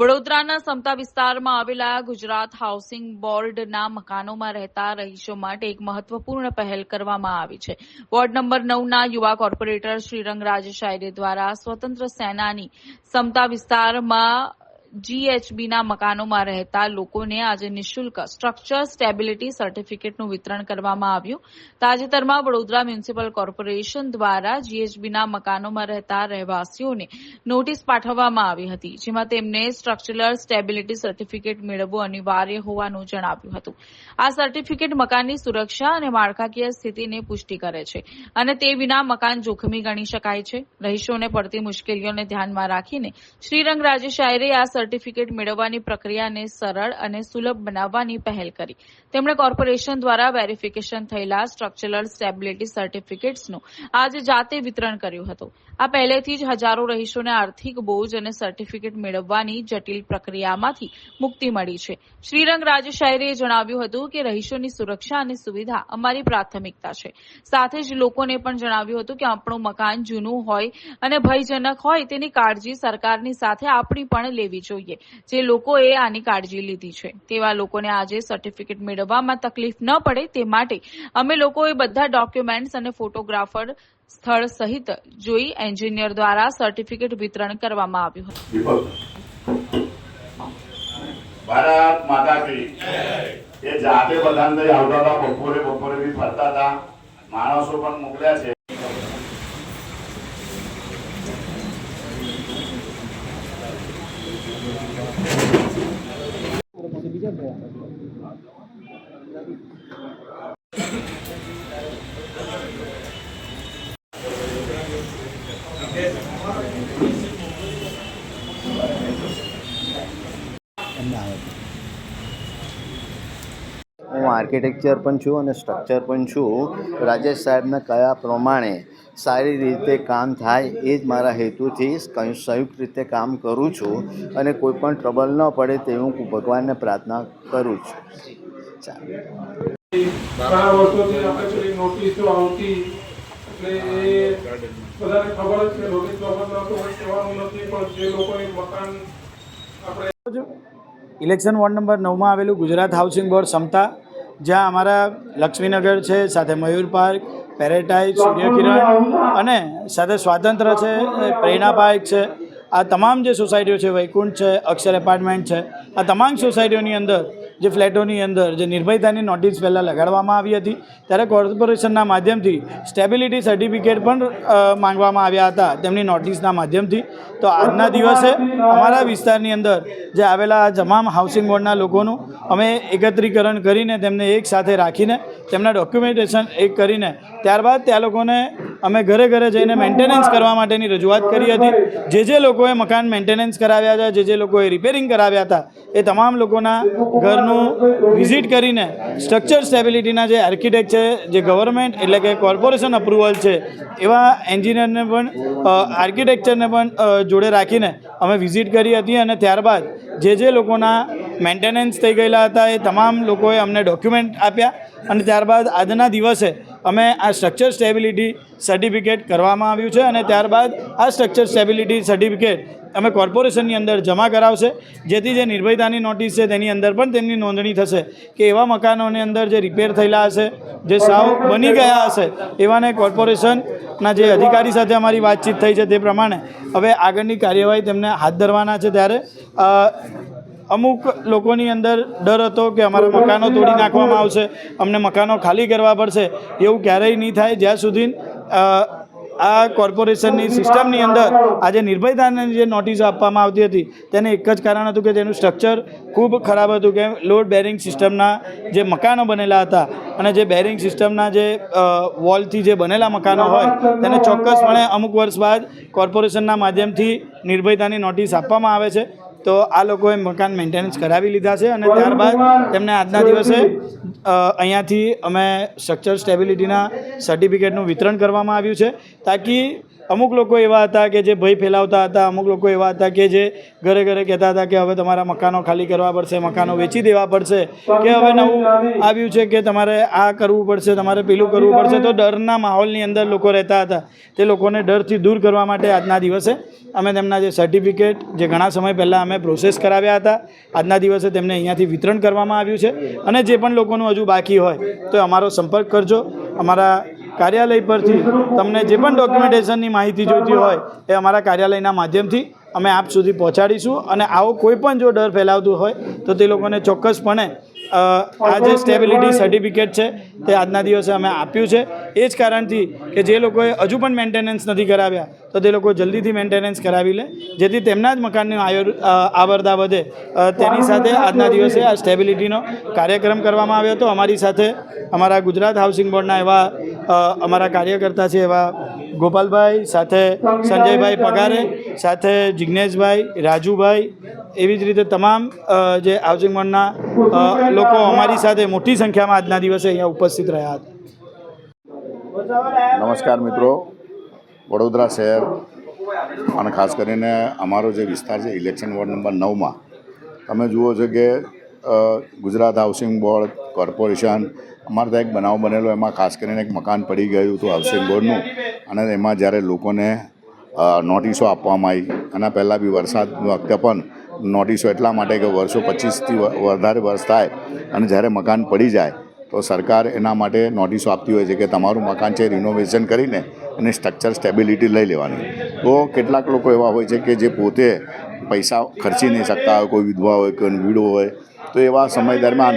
વડોદરાના સમતા વિસ્તારમાં આવેલા ગુજરાત હાઉસિંગ બોર્ડના મકાનોમાં રહેતા રહીશો માટે એક મહત્વપૂર્ણ પહેલ કરવામાં આવી છે. વોર્ડ નંબર નવના યુવા કોર્પોરેટર શ્રીરંગ શાયરે દ્વારા સ્વતંત્ર સેનાની સમતા વિસ્તારમાં જીએચબીના મકાનોમાં રહેતા લોકોને આજે નિઃશુલ્ક સ્ટ્રક્ચર સ્ટેબિલિટી સર્ટિફિકેટનું વિતરણ કરવામાં આવ્યું. તાજેતરમાં વડોદરા મ્યુનિસિપલ કોર્પોરેશન દ્વારા જીએચબીના મકાનોમાં રહેતા રહેવાસીઓને નોટિસ પાઠવવામાં આવી હતી, જેમાં તેમને સ્ટ્રક્ચરલ સ્ટેબિલિટી સર્ટિફિકેટ મેળવવું અનિવાર્ય હોવાનું જણાવ્યું હતું. આ સર્ટિફિકેટ મકાનની સુરક્ષા અને માળખાકીય સ્થિતિને પુષ્ટિ કરે છે અને તે વિના મકાન જોખમી ગણી શકાય છે. રહીશોને પડતી મુશ્કેલીઓને ધ્યાનમાં રાખીને શ્રીરંગ રાજે શાયરે આ સર્ટિફિકેટ મેળવવાની પ્રક્રિયાને સરળ અને સુલભ બનાવવાની પહેલ કરી. તેમણે કોર્પોરેશન દ્વારા વેરિફિકેશન થયેલા સ્ટ્રક્ચરલ સ્ટેબિલિટી સર્ટિફિકેટ્સનું આજે જાતે વિતરણ કર્યું હતું. આ પહેલેથી જ હજારો રહીશોને આર્થિક બોજ અને સર્ટિફિકેટ મેળવવાની જટિલ પ્રક્રિયામાંથી મુક્તિ મળી છે. શ્રીરંગ રાજશાયરીએ જણાવ્યું હતું કે રહીશોની સુરક્ષા અને સુવિધા અમારી પ્રાથમિકતા છે. સાથે જ લોકોને પણ જણાવ્યું હતું કે આપણું મકાન જૂનું હોય અને ભયજનક હોય તેની કાળજી સરકારની સાથે આપણી પણ લેવી જોઈએ. જે લોકોએ આની કાળજી લીધી છે. તેવા લોકોને આજે સર્ટિફિકેટ મેળવવામાં તકલીફ ન પડે તે માટે અમે લોકોએ બધા ડોક્યુમેન્ટ્સ અને ફોટોગ્રાફર સ્થળ સહિત જોઈ એન્જિનિયર દ્વારા સર્ટિફિકેટ વિતરણ કરવામાં આવ્યું હતું. ભારત માતા એ જાતે બધાને આવતા હતા, બપોરે બપોરે બી ફરતા હતા. માણસો પણ મોકલ્યા છે. હું આર્કિટેક્ચર પણ છું અને સ્ટ્રક્ચર પણ છું. રાજેશ સાહેબના કયા પ્રમાણે સારી રીતે કામ થાય એ જ મારા હેતુથી કંઈ સંયુક્ત રીતે કામ કરું છું અને કોઈ પણ ટ્રબલ ન પડે તેવું હું ભગવાનને પ્રાર્થના કરું છું. ચાલો. ઘણા વર્ષોથી આપણે પેલી નોટિસો આવતી એટલે એ બધાને ખબર જ છે નોટિસ વગર નહોતું હોય કહેવાનું નથી પણ જે લોકોએ મકાન આપણે ઇલેક્શન વોર્ડ નંબર નવમાં આવેલું ગુજરાત હાઉસિંગ બોર્ડ સમતા જ્યાં અમારા લક્ષ્મીનગર છે સાથે મયુર પાર્ક પેરેટાઇઝ સૂર્યકિરણ અને સાથે સ્વાતંત્ર છે પ્રેરણા છે. આ તમામ જે સોસાયટીઓ છે, વૈકુંઠ છે, અક્ષર એપાર્ટમેન્ટ છે, આ તમામ સોસાયટીઓની અંદર જે ફ્લેટોની અંદર જે નિર્ભયતાની નોટિસ પહેલાં લગાડવામાં આવી હતી, ત્યારે કોર્પોરેશનના માધ્યમથી સ્ટેબિલિટી સર્ટિફિકેટ પણ માંગવામાં આવ્યા હતા તેમની નોટિસના માધ્યમથી. તો આજના દિવસે અમારા વિસ્તારની અંદર જે આવેલા તમામ હાઉસિંગ બોર્ડના લોકોનું અમે એકત્રીકરણ કરીને તેમને એક સાથે રાખીને તેમના ડોક્યુમેન્ટેશન એક કરીને ત્યારબાદ ત્યાં લોકોને અમે ઘરે ઘરે જઈને મેન્ટેનન્સ કરવા માટેની રજૂઆત કરી હતી. જે જે લોકોએ મકાન મેન્ટેનન્સ કરાવ્યા હતા, જે જે લોકોએ રિપેરિંગ કરાવ્યા હતા, એ તમામ લોકોના ઘરનું વિઝિટ કરીને સ્ટ્રક્ચર સ્ટેબિલિટીના જે આર્કિટેક્ટ છે, જે ગવર્મેન્ટ એટલે કે કોર્પોરેશન અપ્રુવલ છે, એવા એન્જિનિયરને પણ આર્કિટેક્ચરને પણ જોડે રાખીને અમે વિઝિટ કરી હતી અને ત્યારબાદ જે જે લોકોના મેન્ટેનન્સ થઈ ગયેલા હતા એ તમામ લોકોએ અમને ડોક્યુમેન્ટ આપ્યા અને ત્યારબાદ આજના દિવસે અમે આ સ્ટ્રક્ચર સ્ટેબિલિટી સર્ટિફિકેટ કરવામાં આવ્યું છે અને ત્યારબાદ આ સ્ટ્રક્ચર સ્ટેબિલિટી સર્ટિફિકેટ અમે કોર્પોરેશનની અંદર જમા કરાવશે, જેથી જે નિર્ભયતાની નોટિસ છે તેની અંદર પણ તેમની નોંધણી થશે કે એવા મકાનોની અંદર જે રિપેર થયેલા હશે, જે સાવ બની ગયા હશે, એવાને કોર્પોરેશનના જે અધિકારી સાથે અમારી વાતચીત થઈ છે તે પ્રમાણે હવે આગળની કાર્યવાહી તેમને હાથ ધરવાના છે ત્યારે. અમુક લોકોની અંદર ડર હતો કે અમારા મકાનો તોડી નાખવામાં આવશે, અમને મકાનો ખાલી કરવા પડશે, એવું ક્યારેય નહીં થાય. જ્યાં સુધી આ કોર્પોરેશનની સિસ્ટમની અંદર આજે નિર્ભયતાની જે નોટિસો આપવામાં આવતી હતી, તેને એક જ કારણ હતું કે તેનું સ્ટ્રક્ચર ખૂબ ખરાબ હતું કે લોડ બેરિંગ સિસ્ટમના જે મકાનો બનેલા હતા અને જે બેરિંગ સિસ્ટમના જે વોલથી જે બનેલા મકાનો હોય, તેને ચોક્કસપણે અમુક વર્ષ બાદ કોર્પોરેશનના માધ્યમથી નિર્ભયતાની નોટિસ આપવામાં આવે છે. તો આ લોકોએ મકાન મેન્ટેનન્સ કરાવી લીધા છે અને ત્યારબાદ તેમને આજના દિવસે અહીંયાથી અમે સ્ટ્રક્ચર સ્ટેબિલિટીના સર્ટિફિકેટનું વિતરણ કરવામાં આવ્યું છે, તાકી અમુક લોકો એવા હતા કે જે ભય ફેલાવતા હતા, અમુક લોકો એવા હતા કે જે ઘરે ઘરે કહેતા હતા કે હવે તમારા મકાનો ખાલી કરવા પડશે, મકાનો વેચી દેવા પડશે, કે હવે નવું આવ્યું છે કે તમારે આ કરવું પડશે, તમારે પેલું કરવું પડશે, તો ડરના માહોલની અંદર લોકો રહેતા હતા. તે લોકોને ડરથી દૂર કરવા માટે આજના દિવસે અમે તેમના જે સર્ટિફિકેટ જે ઘણા સમય પહેલાં અમે પ્રોસેસ કરાવ્યા હતા, આજના દિવસે તેમને અહીંયાથી વિતરણ કરવામાં આવ્યું છે. અને જે પણ લોકોનું હજુ બાકી હોય, તો અમારો સંપર્ક કરજો. અમારા કાર્યાલય પરથી તમને જે પણ ડોક્યુમેન્ટેશનની માહિતી જોઈતી હોય એ અમારા કાર્યાલયના માધ્યમથી અમે આપ સુધી પહોંચાડીશું અને આવો કોઈ પણ જો ડર ફેલાવતું હોય તો તે લોકોને ચોક્કસપણે આ જે સ્ટેબિલિટી સર્ટિફિકેટ છે તે આજના દિવસે અમે આપ્યું છે. એ જ કારણથી કે જે લોકોએ હજુ પણ મેન્ટેનન્સ નથી કરાવ્યા, તો તે લોકો જલ્દીથી મેન્ટેનન્સ કરાવી લે. જેથી તેમના જ મકાનની આવરદા વધે. તેની સાથે આજના દિવસે આ સ્ટેબિલિટીનો કાર્યક્રમ કરવામાં આવ્યો હતો. અમારી સાથે અમારા ગુજરાત હાઉસિંગ બોર્ડના એવા અમારા કાર્યકર્તા છે, એવા ગોપાલભાઈ, સાથે સંજયભાઈ પગારે, સાથે જિજ્ઞેશભાઈ રાજુભાઈ, એવી જ રીતે તમામ જે હાઉસિંગ બોર્ડના લોકો અમારી સાથે મોટી સંખ્યામાં આજના દિવસે અહીંયા ઉપસ્થિત રહ્યા હતા. નમસ્કાર મિત્રો. વડોદરા શહેર અને ખાસ કરીને અમારો જે વિસ્તાર છે ઇલેક્શન વોર્ડ નંબર નવમાં, તમે જુઓ છો કે ગુજરાત હાઉસિંગ બોર્ડ કોર્પોરેશન, અમારે ત્યાં એક બનાવ બનેલો, એમાં ખાસ કરીને એક મકાન પડી ગયું હતું હાઉસિંગ બોર્ડનું. અને એમાં જ્યારે લોકોને નોટિસો આપવામાં આવી આના પહેલાં બી વરસાદ વખતે પણ નોટિસો એટલા માટે કે વર્ષો પચીસથી વધારે વર્ષ થાય અને જ્યારે મકાન પડી જાય, તો સરકાર એના માટે નોટિસો આપતી હોય છે કે તમારું મકાન છે રિનોવેશન કરીને એની સ્ટ્રક્ચર સ્ટેબિલિટી લઈ લેવાની. તો કેટલાક લોકો એવા હોય છે કે જે પોતે પૈસા ખર્ચી નહીં શકતા હોય, કોઈ વિધવા હોય, કોઈ વીડો હોય તો એવા સમય દરમિયાન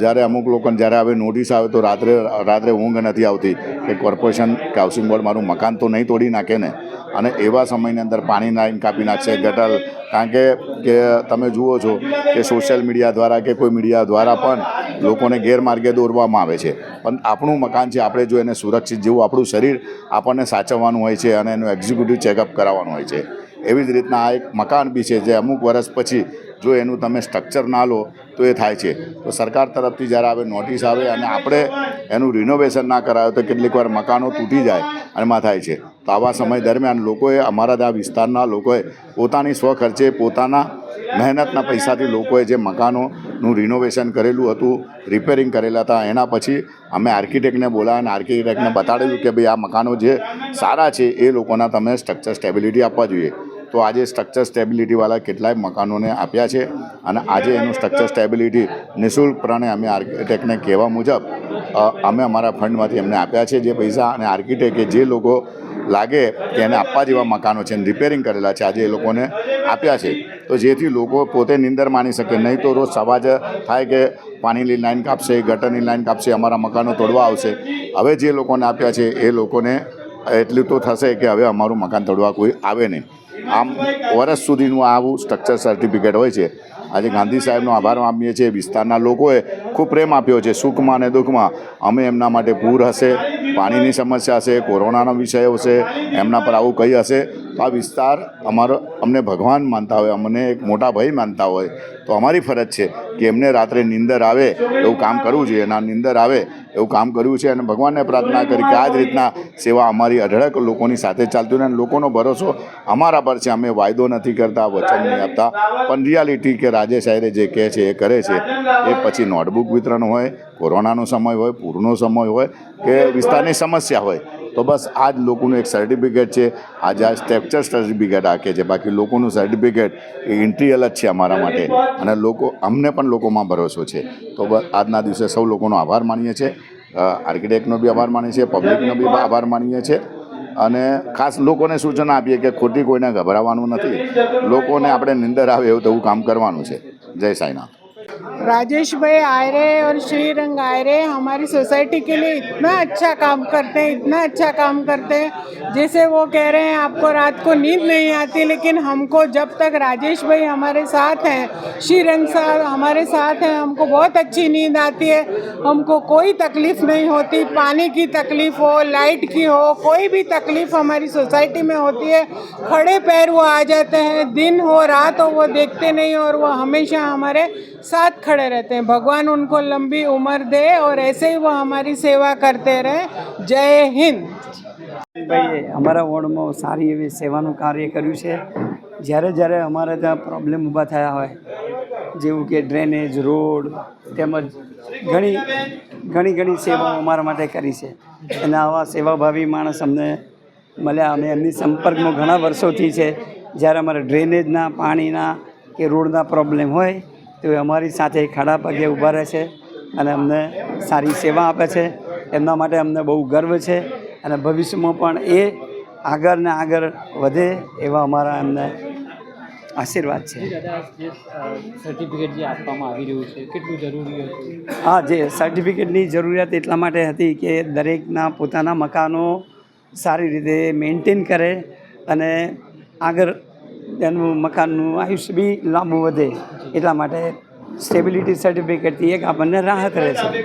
જ્યારે અમુક લોકોને જ્યારે હવે નોટિસ આવે તો રાત્રે રાત્રે ઊંઘ નથી આવતી કે કોર્પોરેશન કે હાઉસિંગ બોર્ડ મારું મકાન તો નહીં તોડી નાખે ને. અને એવા સમયની અંદર પાણી લાઈન કાપી નાખશે, ગટર, કારણ કે કે તમે જુઓ છો કે સોશિયલ મીડિયા દ્વારા કે કોઈ મીડિયા દ્વારા પણ લોકોને ગેરમાર્ગે દોરવામાં આવે છે. પણ આપણું મકાન છે, આપણે જો એને સુરક્ષિત જેવું આપણું શરીર આપણને સાચવવાનું હોય છે અને એનું એક્ઝિક્યુટિવ ચેકઅપ કરાવવાનું હોય છે. એવી જ રીતના આ એક મકાન બી છે, જે અમુક વર્ષ પછી જો એનું તમે સ્ટ્રક્ચર ના લો, તો એ થાય છે. તો સરકાર તરફથી જ્યારે આવે નોટિસ આવે અને આપણે એનું રિનોવેશન ના કરાવે તો કેટલીક વાર મકાનો તૂટી જાય અને એમાં થાય છે. તો આવા સમય દરમિયાન લોકોએ અમારા ત્યાં વિસ્તારના લોકોએ પોતાની સ્વખર્ચે, પોતાના મહેનતના પૈસાથી લોકોએ જે મકાનોનું રિનોવેશન કરેલું હતું રિપેરિંગ કરેલા હતા, એના પછી અમે આર્કિટેક્ટને બોલાવ્યા અને આર્કિટેક્ટને બતાડેલું કે ભાઈ આ મકાનો જે સારા છે, એ લોકોના તમે સ્ટ્રક્ચર સ્ટેબિલિટી આપવા જોઈએ. તો આજે સ્ટ્રક્ચર સ્ટેબિલિટીવાળા કેટલાય મકાનોને આપ્યા છે અને આજે એનું સ્ટ્રક્ચર સ્ટેબિલિટી નિઃશુલ્કપણે અમે આર્કિટેક્ટને કહેવા મુજબ અમે અમારા ફંડમાંથી એમને આપ્યા છે જે પૈસા અને આર્કિટેક્ટે જે લોકો લાગે કે એને આપવા જેવા મકાનો છે રિપેરિંગ કરેલા છે, આજે એ લોકોને આપ્યા છે. તો જેથી લોકો પોતે નિંદર માની શકે. નહીં તો રોજ સવાજ થાય કે પાણીની લાઈન કાપશે, ગટરની લાઈન કાપશે, અમારા મકાનો તોડવા આવશે. હવે જે લોકોને આપ્યા છે એ લોકોને એટલું તો થશે કે હવે અમારું મકાન તોડવા કોઈ આવે નહીં. આમ વર્ષ સુધીનું આવું સ્ટ્રક્ચર સર્ટિફિકેટ હોય છે. આજે ગાંધી સાહેબનો આભાર માનીએ છીએ. વિસ્તારના લોકોએ ખૂબ પ્રેમ આપ્યો છે. સુખમાં અને દુઃખમાં અમે એમના માટે પૂર હશે, પાણીની સમસ્યા હશે, કોરોનાનો વિષય હશે, એમના પર આવું કંઈ હશે. તો આ વિસ્તાર અમારો, અમને ભગવાન માનતા હોય, અમને એક મોટા ભાઈ માનતા હોય, તો અમારી ફરજ છે કે એમને રાત્રે નિંદર આવે, એવું કામ કરવું જોઈએ. ના નિંદર આવે, એવું કામ કર્યું છે અને ભગવાનને પ્રાર્થના કરી કે આ જ રીતના સેવા અમારી અઢળક લોકોની સાથે ચાલતી હોય અને લોકોનો ભરોસો અમારા પર છે. અમે વાયદો નથી કરતા, વચન નહીં આપતા. પણ રિયાલિટી કે રાજેશ આયરે જે કહે છે, એ કરે છે. એ પછી નોટબુક વિતરણ હોય કોરોનાનો સમય હોય, પૂરનો સમય હોય કે વિસ્તારની સમસ્યા હોય, તો બસ આ જ લોકોનું એક સર્ટિફિકેટ છે. આજે આ સ્ટેપચર સર્ટિફિકેટ આખે છે. બાકી લોકોનું સર્ટિફિકેટ એ ઇન્ટ્રીયલ જ છે અમારા માટે. અને લોકો, અમને પણ લોકોમાં ભરોસો છે. તો બસ આજના દિવસે સૌ લોકોનો આભાર માનીએ છીએ. આર્કિટેક્ટનો બી આભાર માનીએ છીએ. પબ્લિકનો બી આભાર માનીએ છીએ. અને ખાસ લોકોને સૂચના આપીએ કે ખોટી કોઈને ગભરાવાનું નથી. લોકોને આપણે નિંદર આવે એવું તેવું કામ કરવાનું છે. જય સાંઈનાથ. राजेश भाई आयरे और श्री श्रीरंग आयरे हमारी सोसाइटी के लिए इतना अच्छा काम करते हैं, इतना अच्छा काम करते हैं। जैसे वो कह रहे हैं, आपको रात को नींद नहीं आती, लेकिन हमको जब तक राजेश भाई हमारे साथ हैं, श्रीरंग साहब हमारे साथ हैं, हमको बहुत अच्छी नींद आती है। हमको कोई तकलीफ़ नहीं होती, पानी की तकलीफ़ हो, लाइट की हो, कोई भी तकलीफ़ हमारी सोसाइटी में होती है। खड़े पैर वो आ जाते हैं, दिन हो, रात हो, वो देखते नहीं और वो हमेशा हमारे साथ खड़े रहते हैं भगवान उनको लंबी उम्र दे और ऐसे ही वो हमारी सेवा करते रहे जय हिंद ભાઈએ અમારા વોર્ડમાં સારી એવી સેવાનું કાર્ય કર્યું છે જ્યારે જ્યારે અમારે ત્યાં પ્રોબ્લેમ ઊભા થયા હોય જેવું કે ડ્રેનેજ રોડ તેમજ ઘણી ઘણી ઘણી સેવાઓ અમારા માટે કરી છે અને આવા સેવાભાવી માણસ અમને મળ્યા અમે એમની સંપર્કમાં ઘણા વર્ષોથી છે જ્યારે અમારે ડ્રેનેજના પાણીના કે રોડના પ્રોબ્લેમ હોય તો અમારી સાથે ખાડા પગે ઊભા રહે છે અને અમને સારી સેવા આપે છે. એમના માટે અમને બહુ ગર્વ છે અને ભવિષ્યમાં પણ એ આગળ ને આગળ વધે એવા અમારા એમને આશીર્વાદ છે. સર્ટિફિકેટ જે આપવામાં આવી રહ્યું છે કેટલું જરૂરી હતું? હા જે સર્ટિફિકેટની જરૂરિયાત એટલા માટે હતી કે દરેકના પોતાના મકાનો સારી રીતે મેન્ટેન કરે અને આગળ એનું મકાનનું આયુષ્ય બી લાંબુ વધે. એટલા માટે સ્ટેબિલિટી સર્ટિફિકેટથી એક આપણને રાહત રહે છે.